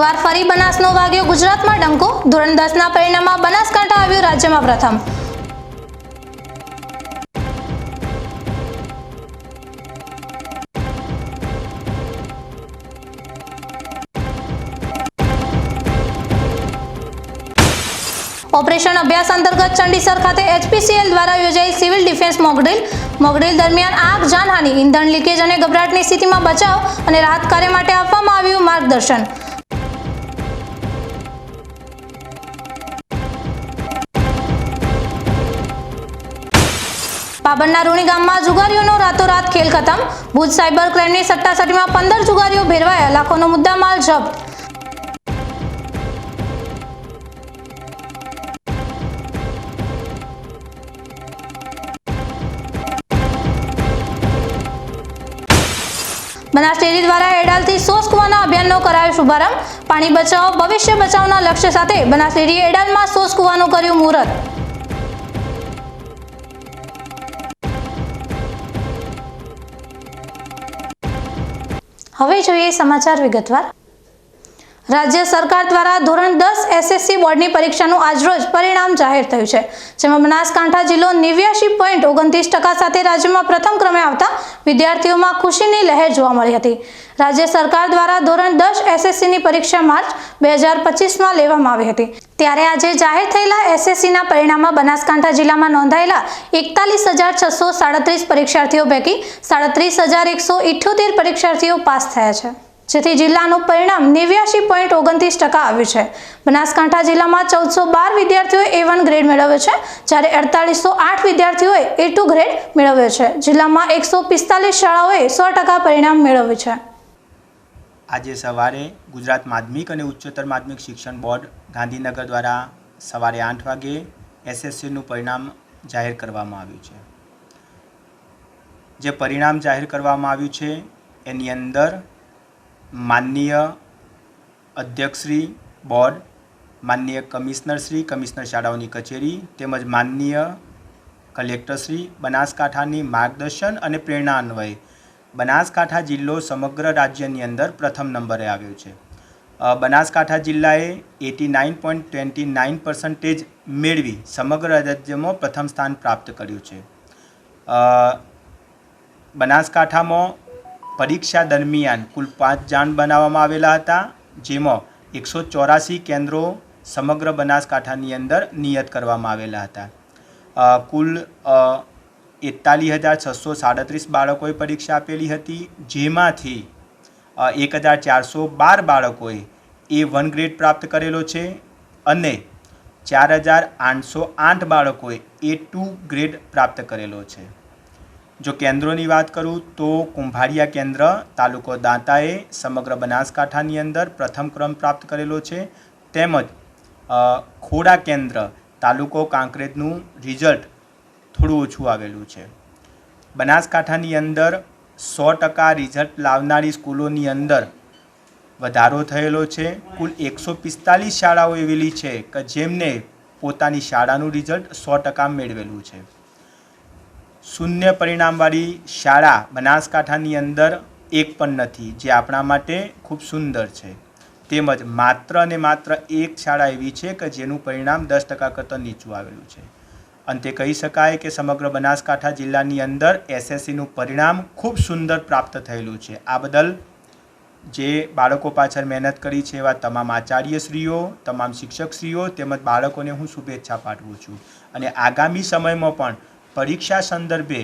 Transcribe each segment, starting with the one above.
એકવાર ફરી બનાસનો વાગ્યો ગુજરાતમાં ડંકો, ધોરણ દસના પરિણામમાં બનાસકાંઠા આવ્યું રાજ્યમાં પ્રથમ. ઓપરેશન અભ્યાસ અંતર્ગત ચંડીસર ખાતે એચપીસીએલ દ્વારા યોજાયેલ સિવિલ ડિફેન્સ મોકડ્રીલ. મોકડ્રીલ દરમિયાન આગ, જાનહાનિ ઇંધણ લીકેજ અને ગભરાટની સ્થિતિમાં બચાવ અને રાહત કાર્ય માટે આપવામાં આવ્યું માર્ગદર્શન. પાબંદના રૂણી ગામમાં જુગારીઓનો રાતોરાત ખેલ ખતમ. ભુજ સાયબર ક્રાઇમની સટ્ટાસટીમાં પંદર જુગારીઓ ભેરવાયા. લાખોનો મુદ્દામાલ જપ્ત. બનાસ દ્વારા એડાલથી સોસ કુવાના અભિયાનનો કરાયો શુભારંભ. પાણી બચાવો, ભવિષ્ય બચાવના લક્ષ્ય સાથે બનાસ એડાલમાં સોસ કુવાનું કર્યું મુહૂર્ત. હવે જોઈએ સમાચાર વિગતવાર. રાજ્ય સરકાર દ્વારા ધોરણ દસ એસએસસી બોર્ડની પરીક્ષાનું આજરોજ પરિણામ જાહેર થયું છે, જેમાં બનાસકાંઠા જિલ્લો નેવ્યાસી પોઈન્ટ ઓગણત્રીસ ટકા સાથે રાજ્યમાં પ્રથમ ક્રમે આવતા વિદ્યાર્થીઓમાં ખુશીની લહેર જોવા મળી હતી. રાજ્ય સરકાર દ્વારા ધોરણ દસ એસએસસીની પરીક્ષા માર્ચ બે હજાર પચીસમાં લેવામાં આવી હતી. ત્યારે આજે જાહેર થયેલા એસએસસીના પરિણામમાં બનાસકાંઠા જિલ્લામાં નોંધાયેલા એકતાલીસ હજાર છસો સાડત્રીસ પરીક્ષાર્થીઓ પૈકી સાડત્રીસ હજાર એકસો ઇઠ્યોતેર પરીક્ષાર્થીઓ પાસ થયા છે. જેથી જિલ્લાનું પરિણામ નેવ્યાસી પોઈન્ટ ઓગણત્રીસ ટકા આવ્યું છે. બનાસકાંઠા જિલ્લામાં ચૌદસો બાર વિદ્યાર્થીઓએ એ વન ગ્રેડ મેળવ્યો છે, જ્યારે અડતાલીસો આઠ વિદ્યાર્થીઓએ એ ટુ ગ્રેડ મેળવ્યો છે. જિલ્લામાં એકસો પિસ્તાલીસ શાળાઓએ સો ટકા પરિણામ મેળવ્યું છે. આજે સવારે ગુજરાત માધ્યમિક અને ઉચ્ચતર માધ્યમિક શિક્ષણ બોર્ડ ગાંધીનગર દ્વારા સવારે આઠ વાગે એસએસસીનું પરિણામ જાહેર કરવામાં આવ્યું છે. જે પરિણામ જાહેર કરવામાં આવ્યું છે, એની અંદર માનનીય અધ્યક્ષશ્રી બોર્ડ, માનનીય કમિશનરશ્રી કમિશનર શાળાઓની કચેરી, તેમજ માનનીય કલેક્ટરશ્રી બનાસકાંઠાની માર્ગદર્શન અને પ્રેરણા અન્વયે. બનાસકાંઠા જિલ્લો સમગ્ર રાજ્યની અંદર પ્રથમ નંબરે આવ્યો છે. Banaskantha જિલ્લાએ eighty nine point twenty nine percentage મેળવી સમગ્ર રાજ્યમાં પ્રથમ સ્થાન પ્રાપ્ત કર્યું છે. બનાસકાંઠામાં પરીક્ષા દરમિયાન કુલ પાંચ જાણ બનાવવામાં આવેલા હતા, જેમાં એકસો ચોરાસી કેન્દ્રો સમગ્ર બનાસકાંઠાની અંદર નિયત કરવામાં આવેલા હતા. કુલ એકતાલીસ હજાર છસો સાડત્રીસ બાળકોએ પરીક્ષા આપેલી હતી, જેમાંથી એક હજાર ચારસો બાર બાળકોએ એ વન ગ્રેડ પ્રાપ્ત કરેલો છે અને ચાર હજાર આઠસો આઠ બાળકોએ એ ટુ ગ્રેડ પ્રાપ્ત કરેલો છે. જો કેન્દ્રોની વાત કરું તો કુંભારિયા કેન્દ્ર તાલુકો દાંતાએ સમગ્ર બનાસકાંઠાની અંદર પ્રથમ ક્રમ પ્રાપ્ત કરેલો છે. તેમજ ખોડા કેન્દ્ર તાલુકો કાંકરેજનું રિઝલ્ટ થોડું ઓછું આવેલું છે. બનાસકાંઠાની અંદર સો ટકા રિઝલ્ટ લાવનારી સ્કૂલોની અંદર વધારો થયેલો છે. કુલ એકસો પિસ્તાલીસ શાળાઓ એવેલી છે કે જેમને પોતાની શાળાનું રિઝલ્ટ સો ટકા મેળવેલું છે. શૂન્ય પરિણામવાળી શાળા બનાસકાંઠાની અંદર એક પણ નથી, જે આપણા માટે ખૂબ સુંદર છે. તેમજ માત્ર ને માત્ર એક શાળા એવી છે કે જેનું પરિણામ દસ ટકા કરતાં નીચું આવેલું છે. અંતે કહી શકાય કે સમગ્ર બનાસકાંઠા જિલ્લાની અંદર એસએસસીનું પરિણામ ખૂબ સુંદર પ્રાપ્ત થયેલું છે. આ બદલ જે બાળકો પાછળ મહેનત કરી છે એવા તમામ આચાર્યશ્રીઓ, તમામ શિક્ષકશ્રીઓ તેમજ બાળકોને હું શુભેચ્છા પાઠવું છું. અને આગામી સમયમાં પણ પરીક્ષા સંદર્ભે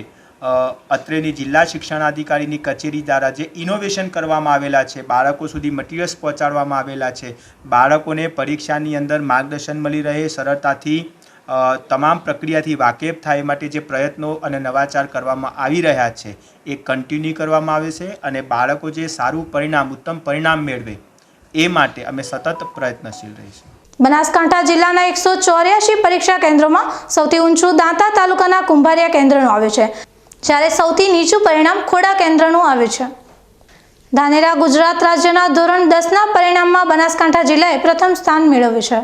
અત્રેની જિલ્લા શિક્ષણાધિકારીની કચેરી દ્વારા જે ઇનોવેશન કરવામાં આવેલા છે, બાળકો સુધી મટીરિયલ્સ પહોંચાડવામાં આવેલા છે, બાળકોને પરીક્ષાની અંદર માર્ગદર્શન મળી રહે, સરળતાથી તમામ પ્રક્રિયાથી વાકેફ થાય માટે જે પ્રયત્નો અને નવાચાર કરવામાં આવી રહ્યા છે, એ કન્ટિન્યુ કરવામાં આવે છે અને બાળકો જે સારું પરિણામ, ઉત્તમ પરિણામ મેળવે, એ માટે અમે સતત પ્રયત્નશીલ રહીશું. બનાસકાંઠા જિલ્લાના એકસો ચોર્યાસી પરીક્ષા કેન્દ્રોમાં સૌથી ઊંચું દાંતા તાલુકાના કુંભારિયા કેન્દ્રનું આવ્યું છે, જ્યારે સૌથી નીચું પરિણામ ખોડા કેન્દ્રનું આવ્યું છે. ધાનેરા ગુજરાત રાજ્યના ધોરણ દસના પરિણામમાં બનાસકાંઠા જિલ્લાએ પ્રથમ સ્થાન મેળવ્યું છે.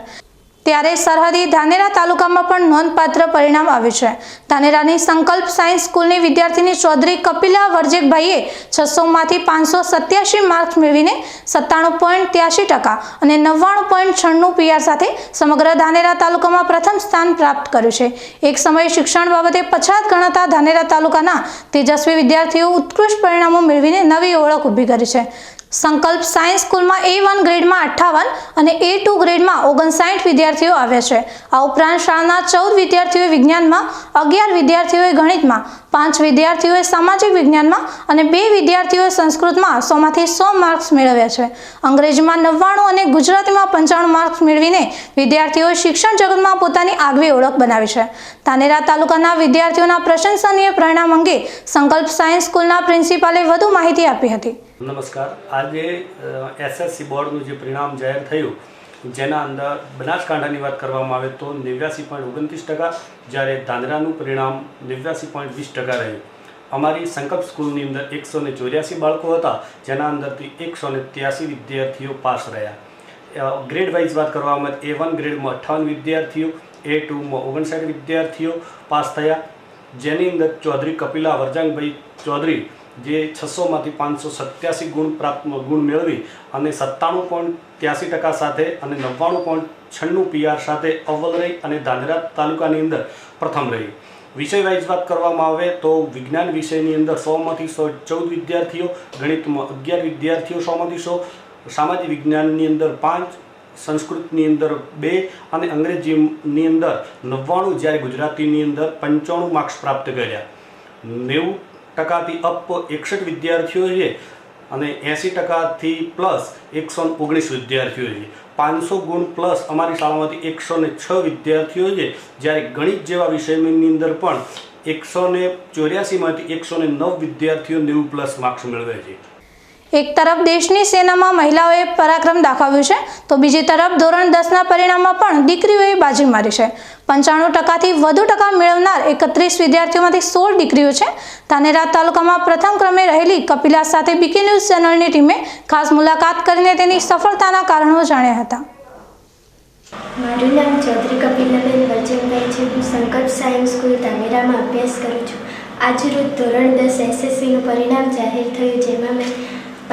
ત્યારે સરહદી ધાનેરા તાલુકામાં પણ નોંધપાત્ર પરિણામ આવ્યું છે. ધાનેરાની સંકલ્પ સાયન્સ સ્કૂલની વિદ્યાર્થીની ચૌધરી કપિલા વર્જેકભાઈએ છસોમાંથી પાંચસો સત્યાસી માર્ક્સ મેળવીને સત્તાણું પોઈન્ટ ત્યાસી ટકા અને નવ્વાણું પોઈન્ટ છન્નું પીઆર સાથે સમગ્ર ધાનેરા તાલુકામાં પ્રથમ સ્થાન પ્રાપ્ત કર્યું છે. એક સમયે શિક્ષણ બાબતે પછાત ગણાતા ધાનેરા તાલુકાના તેજસ્વી વિદ્યાર્થીઓ ઉત્કૃષ્ટ પરિણામો મેળવીને નવી ઓળખ ઊભી કરી છે. સંકલ્પ સાયન્સ સ્કૂલમાં એ વન ગ્રેડમાં અઠ્ઠાવન અને એ ટુ ગ્રેડમાં ઓગણસાઠ વિદ્યાર્થીઓ આવ્યા છે. આ ઉપરાંત શાળાના ચૌદ વિદ્યાર્થીઓએ વિજ્ઞાનમાં, અગિયાર વિદ્યાર્થીઓએ ગણિતમાં, પાંચ વિદ્યાર્થીઓએ સામાજિક વિજ્ઞાનમાં અને બે વિદ્યાર્થીઓએ સંસ્કૃતમાં સોમાંથી સો માર્ક્સ મેળવ્યા છે. અંગ્રેજીમાં નવ્વાણું અને ગુજરાતીમાં પંચાણું માર્ક્સ મેળવીને વિદ્યાર્થીઓએ શિક્ષણ જગતમાં પોતાની આગવી ઓળખ બનાવી છે. તાનેરા તાલુકાના વિદ્યાર્થીઓના પ્રશંસનીય પરિણામ અંગે સંકલ્પ સાયન્સ સ્કૂલના પ્રિન્સિપાલે વધુ માહિતી આપી હતી. નમસ્કાર. આજે એસએસસી બોર્ડનું જે પરિણામ જાહેર થયું, જેના અંદર બનાસકાંઠાની વાત કરવામાં આવે તો નેવ્યાસી પોઈન્ટ ઓગણત્રીસ ટકા, જ્યારે ધાંધ્રાનું પરિણામ નેવ્યાસી પોઈન્ટ વીસ ટકા રહ્યું. અમારી સંકલ્પ સ્કૂલની અંદર એકસો ને ચોર્યાસી બાળકો હતા, જેના અંદરથી એકસો ને ત્યાસી વિદ્યાર્થીઓ પાસ રહ્યા. ગ્રેડ વાઇઝ વાત કરવામાં આવે એ વન ગ્રેડમાં અઠ્ઠાવન વિદ્યાર્થીઓ, એ ટુમાં ઓગણસાઠ વિદ્યાર્થીઓ પાસ થયા. જેની અંદર ચૌધરી કપિલા વરજાંગભાઈ ચૌધરી જે છસોમાંથી પાંચસો સત્યાસી ગુણ પ્રાપ્ત, ગુણ મેળવી અને સત્તાણું પોઈન્ટ ત્યાસી ટકા સાથે અને નવ્વાણું પોઈન્ટ છન્નું પીઆર સાથે અવ્વલ રહી અને ધાનેરા તાલુકાની અંદર પ્રથમ રહી. વિષય વાઇઝ વાત કરવામાં આવે તો વિજ્ઞાન વિષયની અંદર સોમાંથી સો ચૌદ વિદ્યાર્થીઓ ગણિતમાં અગિયાર વિદ્યાર્થીઓ સોમાંથી સો, સામાજિક વિજ્ઞાનની અંદર પાંચ, સંસ્કૃતની અંદર બે અને અંગ્રેજીની અંદર નવ્વાણું જ્યારે ગુજરાતીની અંદર પંચાણું માર્ક્સ પ્રાપ્ત કર્યા. નેવું ટકાથી અપ એકસઠ વિદ્યાર્થીઓ છે અને એંસી ટકાથી પ્લસ એકસો ઓગણીસ વિદ્યાર્થીઓ છે. પાંચસો ગુણ પ્લસ અમારી શાળામાંથી એકસો ને છ વિદ્યાર્થીઓ છે. જ્યારે ગણિત જેવા વિષયની અંદર પણ એકસો ને ચોર્યાસીમાંથી એકસો ને નવ વિદ્યાર્થીઓ નેવું પ્લસ માર્ક્સ મેળવે છે. એક તરફ દેશની સેનામાં મહિલાઓએ પરાક્રમ દાખવ્યું છે, તો બીજી તરફ ધોરણ દસના પરિણામમાં પણ દીકરીઓએ બાજી મારી છે. પંચાણું ટકાથી વધુ ટકા મેળવનાર એકત્રીસ વિદ્યાર્થીઓમાંથી સોળ દીકરીઓ છે. ધાનેરા તાલુકામાં પ્રથમ ક્રમે રહેલી કપિલા સાથે બીકે ન્યૂઝ ચેનલની ટીમે ખાસ મુલાકાત કરીને તેની સફળતાના કારણો જાણ્યા હતા. મારું નામ ચૌધરી કપિલાબેન વરચંદભાઈ છે. હું સંકલ્પ સાયન્સ સ્કૂલ ધાનેરામાં અભ્યાસ કરું છું. આજરોજ ધોરણ દસ એસએસસીનું પરિણામ જાહેર થયું, જેમાં મેં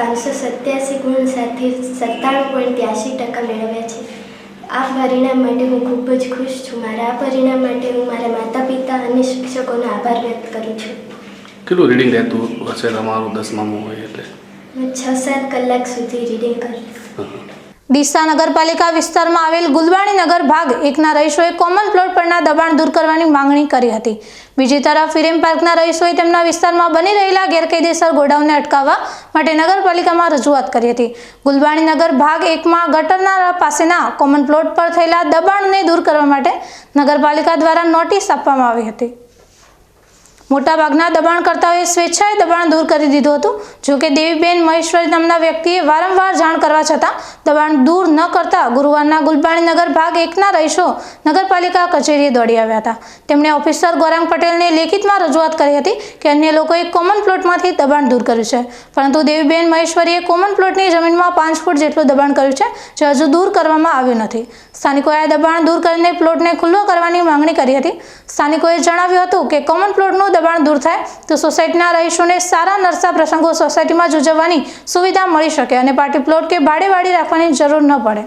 પાંચસો સત્યાસી ગુણ સાથે સત્તાણું પોઈન્ટ ત્યાસી ટકા મેળવ્યા છે. આ પરિણામ માટે હું ખૂબ જ ખુશ છું. મારા આ પરિણામ માટે હું મારા માતા પિતા અને શિક્ષકોનો આભાર વ્યક્ત કરું છું. કેટલું રીડિંગ રહેતું હશે? તમારું દસમામાં હોય એટલે. છ સાત કલાક સુધી રીડિંગ કરું. ડીસા નગરપાલિકા વિસ્તારમાં આવેલ ગુલબાણી નગર ભાગ એકના રહીશોએ કોમન પ્લોટ પરના દબાણ દૂર કરવાની માંગણી કરી હતી. બીજી તરફ ફિરેમ પાર્કના રહીશોએ તેમના વિસ્તારમાં બની રહેલા ગેરકાયદેસર ગોડાઉનને અટકાવવા માટે નગરપાલિકામાં રજૂઆત કરી હતી. ગુલબાણી નગર ભાગ એકમાં ગટરના પાસેના કોમન પ્લોટ પર થયેલા દબાણને દૂર કરવા માટે નગરપાલિકા દ્વારા નોટિસ આપવામાં આવી હતી. મોટાભાગના દબાણકર્તાઓએ સ્વેચ્છાએ દબાણ દૂર કરી દીધું હતું. જો કે દેવીબેન મહેશ્વરી નામના વ્યક્તિએ વારંવાર જાણ કરવા છતાં દબાણ દૂર ન કરતા ગુરુવારના ગુલબાણી નગર ભાગ એકના રહીશો નગરપાલિકા કચેરીએ દોડી આવ્યા હતા. તેમણે ઓફિસર ગોરાંગ પટેલને લેખિતમાં રજૂઆત કરી હતી કે અન્ય લોકોએ કોમન પ્લોટમાંથી દબાણ દૂર કર્યું છે. પરંતુ દેવીબેન મહેશ્વરીએ કોમન પ્લોટની જમીનમાં પાંચ ફૂટ જેટલું દબાણ કર્યું છે, જે હજુ દૂર કરવામાં આવ્યું નથી. સ્થાનિકોએ દબાણ દૂર કરીને પ્લોટને ખુલ્લો કરવાની માંગણી કરી હતી. સ્થાનિકોએ જણાવ્યું હતું કે કોમન પ્લોટનું દબાણ દૂર થાય, તો સોસાયટીના રહીશોને સારા નરસા પ્રસંગો સોસાયટીમાં જ ઉજવવાની સુવિધા મળી શકે અને પાર્ટી પ્લોટ કે ભાડેવાડી રાખવાની જરૂર ન પડે.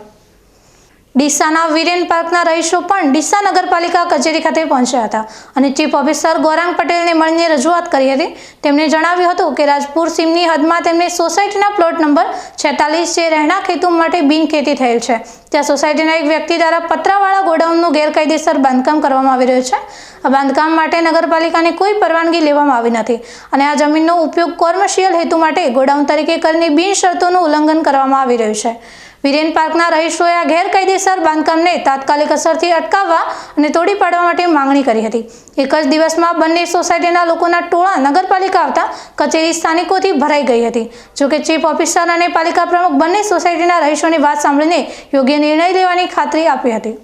ડીસાના વીરેન પાર્કના રહીશો પણ ડીસા નગરપાલિકા કચેરી ખાતે પહોંચ્યા હતા અને ચીફ ઓફિસર ગૌરાંગ પટેલને મળીને રજૂઆત કરી હતી. તેમણે જણાવ્યું હતું કે રાજપુર સીમની હદમાં તેમને સોસાયટીના પ્લોટ નંબર છેતાલીસ જે રહેણાંક હેતુ માટે બિનખેતી થયેલ છે. ત્યાં સોસાયટીના એક વ્યક્તિ દ્વારા પતરાવાળા ગોડાઉનનું ગેરકાયદેસર બાંધકામ કરવામાં આવી રહ્યું છે. આ બાંધકામ માટે નગરપાલિકાની કોઈ પરવાનગી લેવામાં આવી નથી અને આ જમીનનો ઉપયોગ કોમર્શિયલ હેતુ માટે ગોડાઉન તરીકે કરીને બિનશરતોનું ઉલ્લંઘન કરવામાં આવી રહ્યું છે. વિરેન પાર્કના રહીશોએ આ ગેરકાયદેસર બાંધકામને તાત્કાલિક અસરથી અટકાવવા અને તોડી પાડવા માટે માંગણી કરી હતી. એક જ દિવસમાં બંને સોસાયટીના લોકોના ટોળા નગરપાલિકા આવતા કચેરી સ્થાનિકોથી ભરાઈ ગઈ હતી. જોકે ચીફ ઓફિસર અને પાલિકા પ્રમુખ બંને સોસાયટીના રહીશોની વાત સાંભળીને યોગ્ય નિર્ણય લેવાની ખાતરી આપી હતી.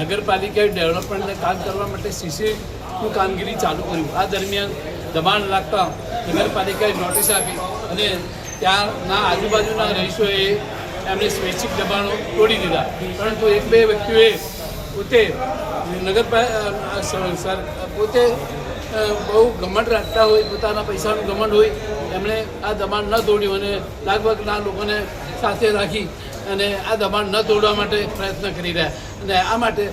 નગરપાલિકાએ ડેવલપમેન્ટને કામ કરવા માટે સીસીનું કામગીરી ચાલુ કર્યું. આ દરમિયાન દબાણ લાગતા નગરપાલિકાએ નોટિસ આપી અને ત્યાંના આજુબાજુના રહીશોએ એમને સ્વૈચ્છિક દબાણો તોડી દીધા. પરંતુ એક બે વ્યક્તિઓએ પોતે નગરપાલિકા પોતે બહુ ઘમંડ રાખતા હોય, પોતાના પૈસાનું ઘમંડ હોય, એમણે આ દબાણ ન તોડ્યું અને લગભગના લોકોને સાથે રાખી અને આ દબાણ ન તોડવા માટે પ્રયત્ન કરી રહ્યા. અને આ માટે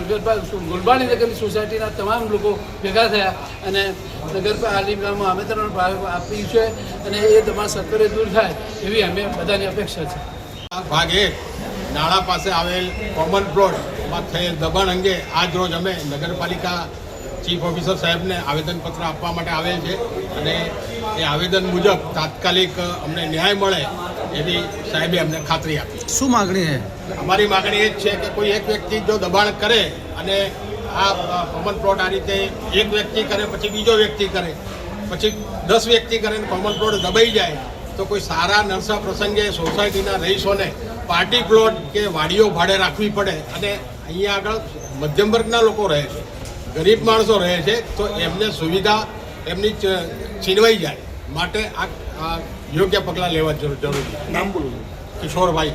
નગરપાલિકા ગુલબાણી નગરની સોસાયટીના તમામ લોકો ભેગા થયા અને નગરપાલિકામાં આમંત્રણ આપ્યું છે અને એ તમારા સત્વરે દૂર થાય એવી અમે બધાની અપેક્ષા છે. ભાગ એક નાળા પાસે આવેલ કોમન પ્લોટમાં થયેલ દબાણ અંગે આજ રોજ અમે નગરપાલિકા ચીફ ઓફિસર સાહેબને આવેદનપત્ર આપવા માટે આવેલ છે અને એ આવેદન મુજબ તાત્કાલિક અમને ન્યાય મળે એવી સાહેબે અમને ખાતરી આપી. શું માગણી છે? અમારી માગણી એ જ છે કે કોઈ એક વ્યક્તિ જો દબાણ કરે અને આ કોમન પ્લોટ આ રીતે એક વ્યક્તિ કરે પછી બીજો વ્યક્તિ કરે પછી દસ વ્યક્તિ કરે કોમન પ્લોટ દબાઈ જાય તો કોઈ સારા નરસા પ્રસંગે સોસાયટીના રહીશોને પાર્ટી પ્લોટ કે વાડીઓ ભાડે રાખવી પડે અને અહીંયા આગળ મધ્યમ વર્ગના લોકો રહે છે ગરીબ માણસો રહે છે તો એમને સુવિધા એમની છીનવાઈ જાય. માટે આ યોગ્ય પગલાં લેવા જરૂરી નામ બોલું. કિશોરભાઈ.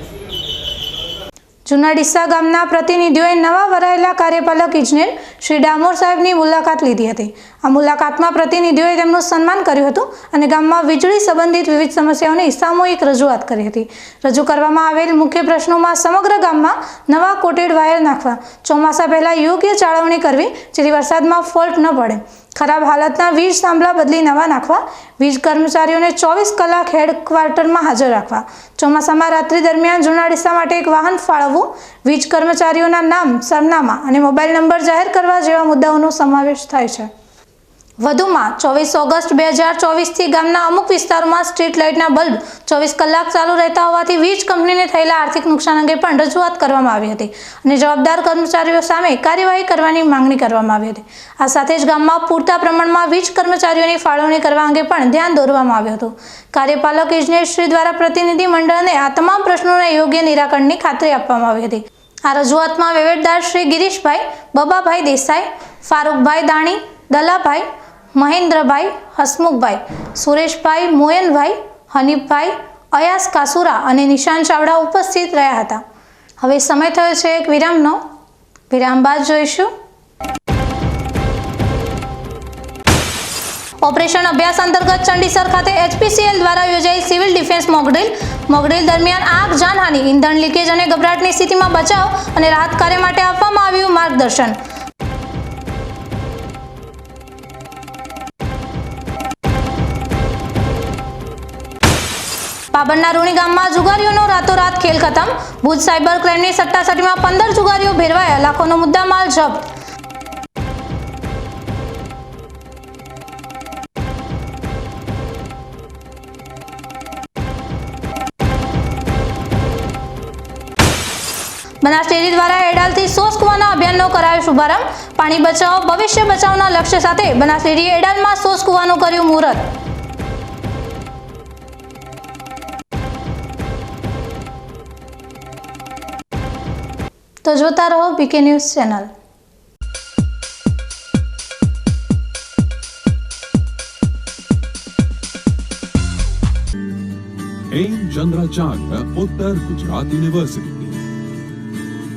જૂના ડિસ્સા ગામના પ્રતિનિધિઓએ નવા વરાયેલા કાર્યપાલક ઇજનેર શ્રી ડામોર સાહેબની મુલાકાત લીધી હતી. આ મુલાકાતમાં પ્રતિનિધિઓએ તેમનું સન્માન કર્યું હતું અને ગામમાં વીજળી સંબંધિત વિવિધ સમસ્યાઓની સામૂહિક રજૂઆત કરી હતી. રજૂ કરવામાં આવેલ મુખ્ય પ્રશ્નોમાં સમગ્ર ગામમાં નવા કોટેડ વાયર નાખવા ચોમાસા પહેલાં યોગ્ય જાળવણી કરવી જેથી વરસાદમાં ફોલ્ટ ન પડે. ખરાબ હાલતના વીજ થાંભલા બદલી નવા નાખવા, વીજ કર્મચારીઓને ચોવીસ કલાક હેડક્વાર્ટરમાં હાજર રાખવા. ચોમાસામાં રાત્રિ દરમિયાન જૂના ડિસ્સા માટે એક વાહન ફાળવવું, વીજ કર્મચારીઓના નામ, સરનામા અને મોબાઈલ નંબર જાહેર કરવા જેવા મુદ્દાઓનો સમાવેશ થાય છે. વધુમાં ચોવીસ ઓગસ્ટ બે હજાર ચોવીસથી ગામના અમુક વિસ્તારોમાં સ્ટ્રીટ લાઇટના બલ્બ ચોવીસ કલાક ચાલુ રહેતા હોવાથી વીજ કંપનીને થયેલા આર્થિક નુકસાન અંગે પણ રજૂઆત કરવામાં આવી હતી અને જવાબદાર કર્મચારીઓ સામે કાર્યવાહી કરવાની માંગણી કરવામાં આવી હતી. આ સાથે જ ગામમાં પૂરતા પ્રમાણમાં વીજ કર્મચારીઓની ફાળવણી કરવા અંગે પણ ધ્યાન દોરવામાં આવ્યું હતું. કાર્યપાલક ઇજનેરશ્રી દ્વારા પ્રતિનિધિ મંડળને આ તમામ પ્રશ્નોના યોગ્ય નિરાકરણની ખાતરી આપવામાં આવી હતી. આ રજૂઆતમાં વહીવટદાર શ્રી ગિરીશભાઈ, બબાભાઈ દેસાઈ, ફારૂકભાઈ દાણી, દલાભાઈ મહેન્દ્રભાઈ, હસમુખભાઈ, સુરેશભાઈ મોયનભાઈ હનીફભાઈ, અયાસ કાસુરા અને નિશાન ચાવડા ઉપસ્થિત રહ્યા હતા. હવે સમય થયો છે એક વિરામનો. વિરામ બાદ જોઈશું. ઓપરેશન અભ્યાસ અંતર્ગત ચંડીસર ખાતે એચપીસીએલ દ્વારા યોજાઈ સિવિલ ડિફેન્સ મોકડ્રીલ મોકડ્રીલ દરમિયાન આગ, જાનહાનિ ઇંધણ લીકેજ અને ગભરાટની સ્થિતિમાં બચાવ અને રાહત કાર્ય માટે આપવામાં આવ્યું માર્ગદર્શન. પાબરના રૂણી ગામમાં જુગારીઓનો રાતોરાત ખેલ ખતમ. ભુજ સાયબર ક્રાઇમની સટ્ટાસટીમાં પંદર જુગારીઓ ભેરવાયા. લાખોનો મુદ્દામાલ જપ્ત. બનાસ ડેરી દ્વારા એડાલથી સોસ કુવાના અભિયાનનો કરાયો શુભારંભ. પાણી બચાવ, ભવિષ્ય બચાવના લક્ષ્ય સાથે બનાસ ડેરીએ એડાલમાં સોસ કુવાનું કર્યું મુહૂર્ત. તો જોતા રહો બીકે news channel Hemchandracharya Uttar Gujarat university.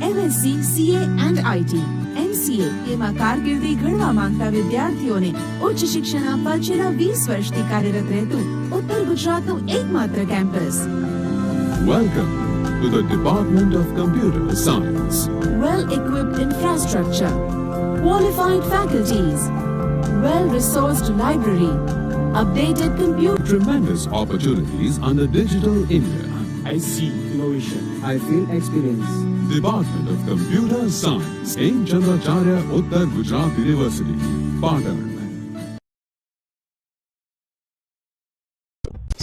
MSc CA and IT MCA એમાં કારકિર્દી ઘડવા માંગતા વિદ્યાર્થીઓને ઉચ્ચ શિક્ષણ આપવા છેલ્લા વીસ વર્ષથી કાર્યરત રહેતું ઉત્તર ગુજરાતનું એકમાત્ર કેમ્પસ. Welcome to the Department of Computer Science. well equipped infrastructure, qualified faculties, well resourced library, updated computer. Tremendous opportunities under Digital India. I see innovation. I feel experience. Department of Computer Science. in Chandracharya Uttar Gujarat University. Patan.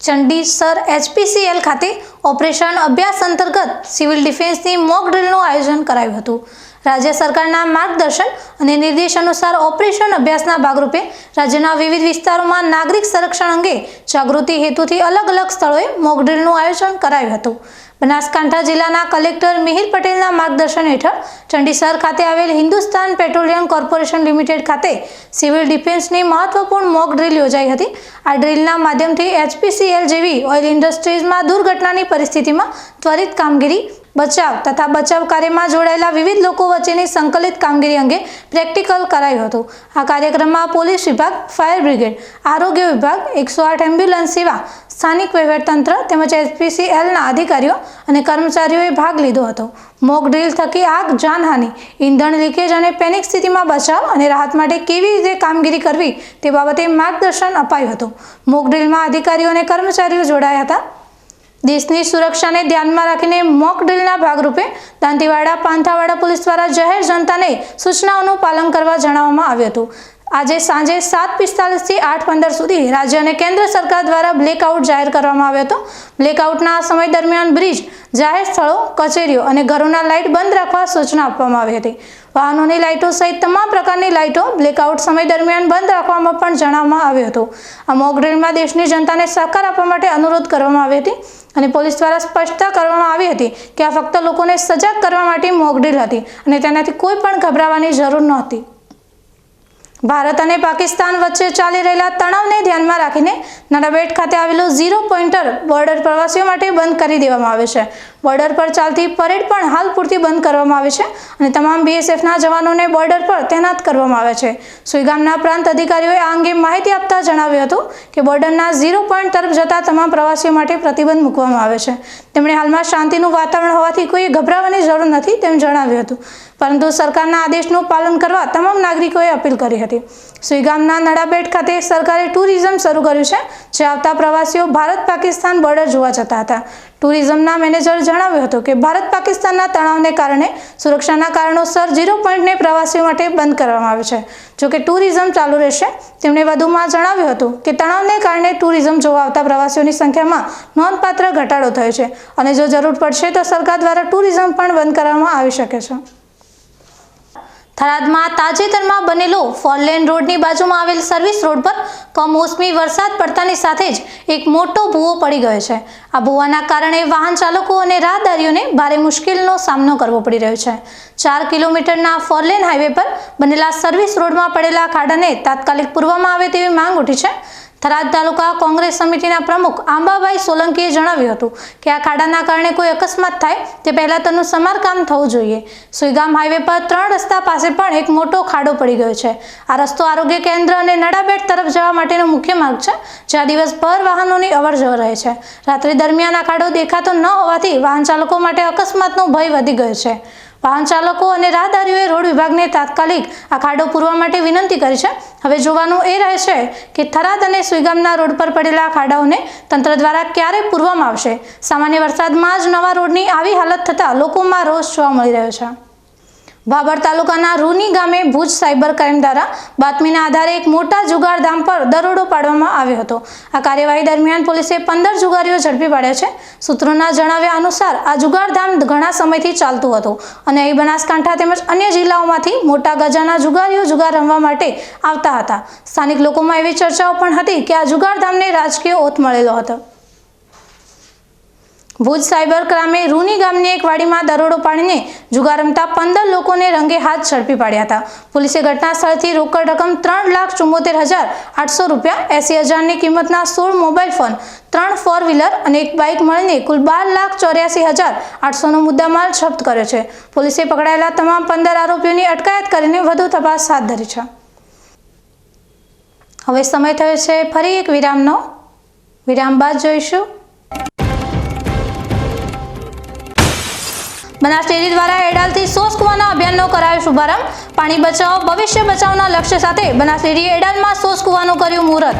Chandisar HPCL ખાતે operation અભ્યાસ અંતર્ગત civil ડિફેન્સની mock ડ્રીલનું આયોજન કરાયું હતું. રાજ્ય સરકારના માર્ગદર્શન અને નિર્દેશ અનુસાર ઓપરેશન અભ્યાસના ભાગરૂપે રાજ્યના વિવિધ વિસ્તારોમાં નાગરિક સંરક્ષણ અંગે જાગૃતિ હેતુથી અલગ અલગ સ્થળોએ મોક ડ્રીલનું આયોજન કરાયું હતું. બનાસકાંઠા જિલ્લાના કલેક્ટર મિહિર પટેલના માર્ગદર્શન હેઠળ ચંડીસર ખાતે આવેલ હિન્દુસ્તાન પેટ્રોલિયમ કોર્પોરેશન લિમિટેડ ખાતે સિવિલ ડિફેન્સની મહત્વપૂર્ણ મોક ડ્રીલ યોજાઈ હતી. આ ડ્રીલના માધ્યમથી એચપીસીએલ જેવી ઓઇલ ઇન્ડસ્ટ્રીઝમાં દુર્ઘટનાની પરિસ્થિતિમાં ત્વરિત કામગીરી બચાવ તથા બચાવ કાર્યમાં જોડાયેલા વિવિધ લોકો વચ્ચેની સંકલિત કામગીરી અંગે પ્રેક્ટિકલ કરાયું હતું. આ કાર્યક્રમમાં પોલીસ વિભાગ, ફાયર બ્રિગેડ, આરોગ્ય વિભાગ, એકસો આઠ એમ્બ્યુલન્સ સેવા, સ્થાનિક વહીવટતંત્ર તેમજ એસપીસીએલના અધિકારીઓ અને કર્મચારીઓએ ભાગ લીધો હતો. મોક ડ્રીલ થકી આગ, જાનહાનિ, ઈંધણ લીકેજ અને પેનિક સ્થિતિમાં બચાવ અને રાહત માટે કેવી રીતે કામગીરી કરવી તે બાબતે માર્ગદર્શન અપાયું હતું. મોક ડ્રીલમાં અધિકારીઓ અને કર્મચારીઓ જોડાયા હતા. દેશની સુરક્ષાને ધ્યાનમાં રાખીને મોક ડ્રીલના ભાગરૂપે દાંતીવાડા, પાંથાવાડા પોલીસ દ્વારા જાહેર જનતાને સૂચનાઓનું પાલન કરવા જણાવવામાં આવ્યું હતું. આજે સાંજે સાત પિસ્તાલીસથી આઠ પંદર સુધી રાજ્ય અને કેન્દ્ર સરકાર દ્વારા બ્લેકઆઉટ જાહેર કરવામાં આવ્યો હતો. બ્લેકઆઉટના સમય દરમિયાન બ્રિજ, જાહેર સ્થળો, કચેરીઓ અને ઘરોના લાઇટ બંધ રાખવા સૂચના આપવામાં આવી હતી. વાહનોની લાઇટો સહિત તમામ પ્રકારની લાઇટો બ્લેકઆઉટ સમય દરમિયાન બંધ રાખવામાં પણ જણાવવામાં આવ્યું હતું. આ મોકડ્રીલમાં દેશની જનતાને સહકાર આપવા માટે અનુરોધ કરવામાં આવી હતી. અને પોલીસ દ્વારા સ્પષ્ટતા કરવામાં આવી હતી કે આ ફક્ત લોકોને સજાગ કરવા માટે મોકડ્રીલ હતી અને તેનાથી કોઈ પણ ગભરાવાની જરૂર નહોતી. ભારત અને પાકિસ્તાન વચ્ચે ચાલી રહેલા તણાવને ધ્યાનમાં રાખીને નડાબેટ ખાતે આવેલું ઝીરો પોઈન્ટર બોર્ડર પ્રવાસીઓ માટે બંધ કરી દેવામાં આવે છે. બોર્ડર પર ચાલતી પરેડ પણ હાલ પૂરતી બંધ કરવામાં આવી છે અને તમામ બીએસએફના જવાનોને બોર્ડર પર તૈનાત કરવામાં આવે છે. સુઈગામના પ્રાંત અધિકારીઓએ આ અંગે માહિતી આપતા જણાવ્યું હતું કે બોર્ડરના ઝીરો પોઈન્ટ તરફ જતા તમામ પ્રવાસીઓ માટે પ્રતિબંધ મૂકવામાં આવે છે. તેમણે હાલમાં શાંતિનું વાતાવરણ હોવાથી કોઈ ગભરાવાની જરૂર નથી તેમ જણાવ્યું હતું. પરંતુ સરકારના આદેશનું પાલન કરવા તમામ નાગરિકોએ અપીલ કરી હતી. સુઈગામના નડાબેટ ખાતે સરકારે ટુરિઝમ શરૂ કર્યું છે, જે આવતા પ્રવાસીઓ ભારત પાકિસ્તાન બોર્ડર જોવા જતા હતા. ટુરિઝમના મેનેજર જણાવ્યું હતું કે ભારત પાકિસ્તાનના તણાવને કારણે સુરક્ષાના કારણોસર ઝીરો પોઈન્ટને પ્રવાસીઓ માટે બંધ કરવામાં આવે છે. જોકે ટુરિઝમ ચાલુ રહેશે, તેમણે વધુમાં જણાવ્યું હતું કે તણાવને કારણે ટુરિઝમ જોવા આવતા પ્રવાસીઓની સંખ્યામાં નોંધપાત્ર ઘટાડો થયો છે અને જો જરૂર પડશે તો સરકાર દ્વારા ટુરિઝમ પણ બંધ કરવામાં આવી શકે છે. થરાદમાં તાજેતરમાં બનેલો ફોરલેન રોડની બાજુમાં આવેલ સર્વિસ રોડ પર કમોસમી વરસાદ પડતાની સાથે જ એક મોટો ભૂવો પડી ગયો છે. આ ભૂવાના કારણે વાહન ચાલકો અને રાહદારીઓને ભારે મુશ્કેલીનો સામનો કરવો પડી રહ્યો છે. ચાર કિલોમીટરના ફોરલેન હાઈવે પર બનેલા સર્વિસ રોડમાં પડેલા ખાડાને તાત્કાલિક પૂરવામાં આવે તેવી માંગ ઉઠી છે. થરાદ તાલુકા કોંગ્રેસ સમિતિના પ્રમુખ આંબાભાઈ સોલંકીએ જણાવ્યું હતું કે આ ખાડાના કારણે કોઈ અકસ્માત થાય તે પહેલાં તેનું સમારકામ થવું જોઈએ. સુઈગામ હાઈવે પર ત્રણ રસ્તા પાસે પણ એક મોટો ખાડો પડી ગયો છે. આ રસ્તો આરોગ્ય કેન્દ્ર અને નડાબેટ તરફ જવા માટેનો મુખ્ય માર્ગ છે, જ્યાં દિવસભર વાહનોની અવરજવર રહે છે. રાત્રિ દરમિયાન આ ખાડો દેખાતો ન હોવાથી વાહન ચાલકો માટે અકસ્માતનો ભય વધી ગયો છે. વાહન ચાલકો અને રાહદારીઓએ રોડ વિભાગને તાત્કાલિક આ ખાડો પૂરવા માટે વિનંતી કરી છે. હવે જોવાનું એ રહે છે કે થરાદ અને સુઈગામના રોડ પર પડેલા ખાડાઓને તંત્ર દ્વારા ક્યારે પૂરવામાં આવશે? સામાન્ય વરસાદમાં જ નવા રોડની આવી હાલત થતાં લોકોમાં રોષ જોવા મળી રહ્યો છે. ભાભર તાલુકાના રૂની ગામે ભુજ સાયબર ક્રાઇમ દ્વારા બાતમીના આધારે એક મોટા જુગારધામ પર દરોડો પાડવામાં આવ્યો હતો. આ કાર્યવાહી દરમિયાન પોલીસે પંદર જુગારીઓ ઝડપી પાડ્યા છે. સૂત્રોના જણાવ્યા અનુસાર, આ જુગારધામ ઘણા સમયથી ચાલતું હતું અને અહીં બનાસકાંઠા તેમજ અન્ય જિલ્લાઓમાંથી મોટા ગજાના જુગારીઓ જુગાર રમવા માટે આવતા હતા. સ્થાનિક લોકોમાં એવી ચર્ચાઓ પણ હતી કે આ જુગારધામને રાજકીય ઓત મળેલો હતો. ભુજ સાયબર ક્રાઇમે રૂની ગામની એક વાડીમાં દરોડો પાડીને જુગાર રમતા પંદર લોકોને રંગે હાથ ઝડપી પાડ્યા હતા. પોલીસે ઘટના સ્થળથી રોકડ રકમ ત્રણ લાખ ચુમ્મોતેર હજાર આઠસો રૂપિયા, એસી હજારની કિંમતના સોળ મોબાઈલ ફોન, ત્રણ ફોર વ્હીલર અને એક બાઇક મળીને કુલ બાર લાખ ચોર્યાસી હજાર આઠસોનો મુદ્દામાલ જપ્ત કર્યો છે. પોલીસે પકડાયેલા તમામ પંદર આરોપીઓની અટકાયત કરીને વધુ તપાસ હાથ ધરી છે. હવે સમય થયો છે ફરી એક વિરામનો. વિરામ બાદ જોઈશું. બનાસ દ્વારા એડાલથી સોસ કુવાના અભિયાનનો કરાયો શુભારંભ. પાણી બચાવ, ભવિષ્ય બચાવના લક્ષ્ય સાથે બનાસ ડેરીએ એડાલમાં સોસ કુવાનું કર્યું મુહૂર્ત.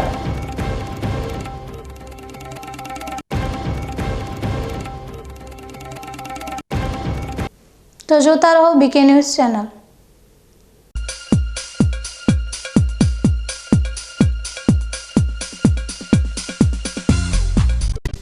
તો જોતા રહો બીકે ન્યૂઝ ચેનલ.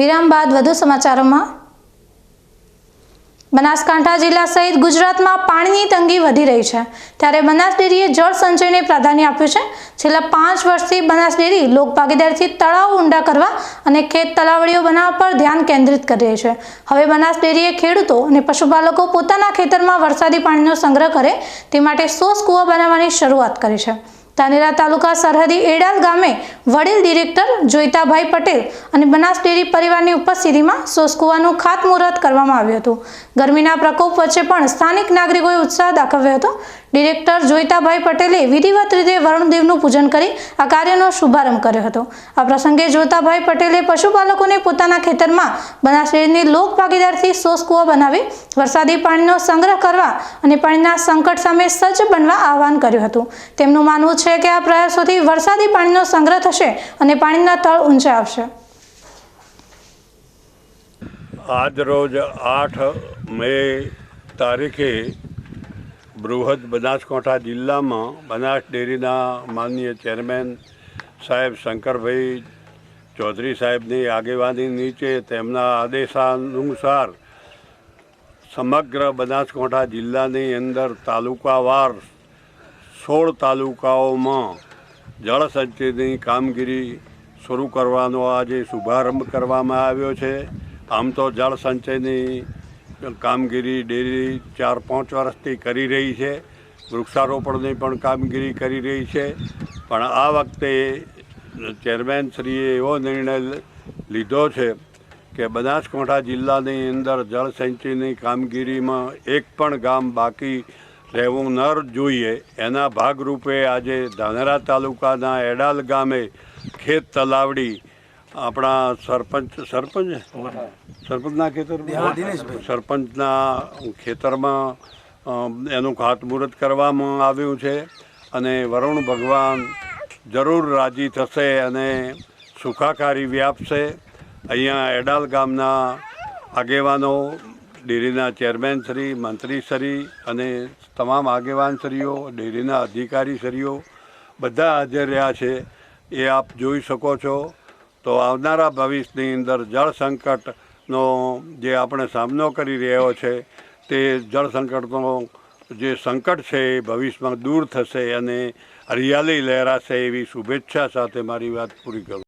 વિરામ બાદ વધુ સમાચારોમાં બનાસકાંઠા જિલ્લા સહિત ગુજરાતમાં પાણીની તંગી વધી રહી છે. ત્યારે બનાસ ડેરીએ જળ સંચયને પ્રાધાન્ય આપ્યું છે. છેલ્લા પાંચ વર્ષથી બનાસ ડેરી લોકભાગીદારીથી તળાવ ઊંડા કરવા અને ખેત તલાવડીઓ બનાવવા પર ધ્યાન કેન્દ્રિત કરી રહી છે. હવે બનાસ ડેરીએ ખેડૂતો અને પશુપાલકો પોતાના ખેતરમાં વરસાદી પાણીનો સંગ્રહ કરે તે માટે સોસ કૂવા બનાવવાની શરૂઆત કરી છે. ધાનેરા તાલુકા સરહદી એડાલ ગામે વડીલ ડિરેક્ટર જોઈતાભાઈ પટેલ અને બનાસ ડેરી પરિવારની ઉપસ્થિતિમાં સોસકુવાનું ખાતમુહૂર્ત કરવામાં આવ્યું હતું. ગરમીના પ્રકોપ વચ્ચે પણ સ્થાનિક નાગરિકોએ ઉત્સાહ દાખવ્યો હતો. ડિરેક્ટર જોઈતાભાઈ પટેલે વિધિવત રીતે વરુણદેવનું પૂજન કરી આ કાર્યનો શુભારંભ કર્યો હતો. આ પ્રસંગે જોઈતાભાઈ પટેલે પશુપાલકોને પોતાના ખેતરમાં બનાસ લોકભાગીદારથી લોક ભાગીદારથી સોસ બનાવી, વરસાદી પાણીનો સંગ્રહ કરવા અને પાણીના સંકટ સામે સજ્જ બનવા આહવાન કર્યું હતું. તેમનું માનવું છે કે આ પ્રયાસોથી વરસાદી પાણીનો સંગ્રહ થશે અને પાણીના તળ ઊંચા આવશે. આજ રોજ આઠ મે તારીખે બૃહદ બનાસકાંઠા જિલ્લામાં બનાસ ડેરીના માનનીય ચેરમેન સાહેબ શંકરભાઈ ચૌધરી સાહેબની આગેવાની નીચે તેમના આદેશાનુસાર સમગ્ર બનાસકાંઠા જિલ્લાની અંદર તાલુકાવાર સોળ તાલુકાઓમાં જળસંચયની કામગીરી શરૂ કરવાનો આજે શુભારંભ કરવામાં આવ્યો છે. આમ તો જળ સંચયની કામગીરી ડેરી ચાર પાંચ વર્ષથી કરી રહી છે. વૃક્ષારોપણની પણ કામગીરી કરી રહી છે. પણ આ વખતે ચેરમેનશ્રીએ એવો નિર્ણય લીધો છે કે બનાસકાંઠા જિલ્લાની અંદર જળસંચયની કામગીરીમાં એક પણ ગામ બાકી રહેવું ન જોઈએ. એના ભાગરૂપે આજે ધાનેરા તાલુકાના એડાલ ગામે ખેત તલાવડી આપણા સરપંચ સરપંચ? સરપંચના ખેતર સરપંચના ખેતરમાં એનું ખાતમુહૂર્ત કરવામાં આવ્યું છે અને વરુણ ભગવાન જરૂર રાજી થશે અને સુખાકારી વ્યાપશે. અહીંયા એડાલ ગામના આગેવાનો ડેરીના ચેરમેનશ્રી મંત્રીશ્રી અને તમામ આગેવાનશ્રીઓ ડેરીના અધિકારીશ્રીઓ બધા હાજર રહ્યા છે. એ આપ જોઈ શકો છો. તો આવનારા ભવિષ્યની અંદર જળ સંકટનો જે આપણે સામનો કરી રહ્યો છે, તે જળ સંકટનો જે સંકટ છે એ ભવિષ્યમાં દૂર થશે અને હરિયાળી લહેરાશે એવી શુભેચ્છા સાથે મારી વાત પૂરી કરું.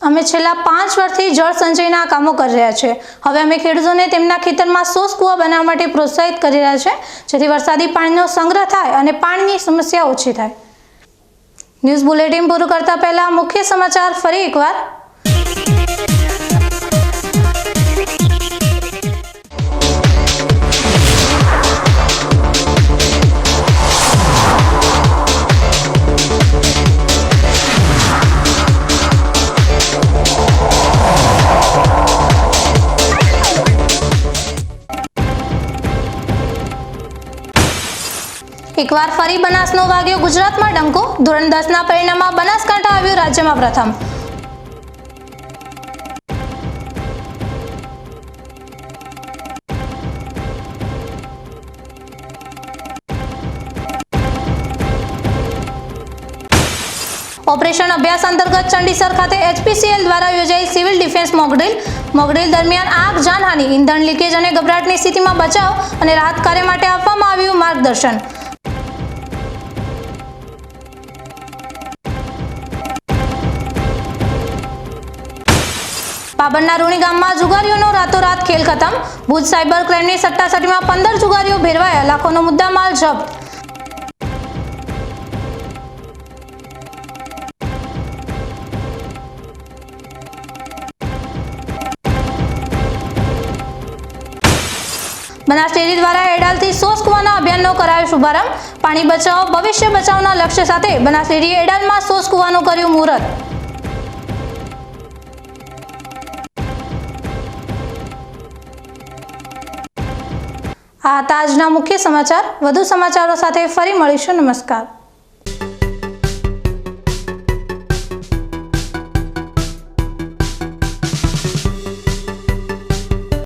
અમે છેલ્લા પાંચ વર્ષથી જળ સંચયના કામો કરી રહ્યા છે. હવે અમે ખેડૂતોને તેમના ખેતરમાં સોસ કૂવા બનાવવા માટે પ્રોત્સાહિત કરી રહ્યા છે, જેથી વરસાદી પાણીનો સંગ્રહ થાય અને પાણીની સમસ્યા ઓછી થાય. ન્યૂઝ બુલેટિન પૂરું કરતા પહેલા મુખ્ય સમાચાર ફરી એકવાર. એકવાર ફરી બનાસનો વાગ્યો ગુજરાતમાં ડંકો, ધોરણ દસના પરિણામમાં બનાસકાંઠા આવ્યું રાજ્યમાં પ્રથમ. ઓપરેશન અભ્યાસ અંતર્ગત ચંડીસર ખાતે એચપીસીએલ દ્વારા યોજાઈ સિવિલ ડિફેન્સ મોકડ્રીલ. મોકડ્રીલ દરમિયાન આગ, જાનહાનિ ઇંધણ લીકેજ અને ગભરાટની સ્થિતિમાં બચાવ અને રાહત કાર્ય માટે આપવામાં આવ્યું માર્ગદર્શન. પાબરના રૂણી ગામમાં જુગારીઓનો રાતોરાત ખેલ ખતમ. ભુજ સાયબર ક્રાઇમની સટ્ટાસટીમાં પંદર જુગારીઓ ભેરવાયા. લાખોનો મુદ્દામાલ જપ્ત. બનાસ ડેરી દ્વારા એડાલથી સોસ કુવાના અભિયાનનો કરાયો શુભારંભ. પાણી બચાવો, ભવિષ્ય બચાવના લક્ષ્ય સાથે બનાસ એડાલમાં સોસ કુવાનું કર્યું મુહૂર્ત. આ તાજના મુખ્ય સમાચાર વધુ સમાચારો સાથે ફરી મળીશું. નમસ્કાર.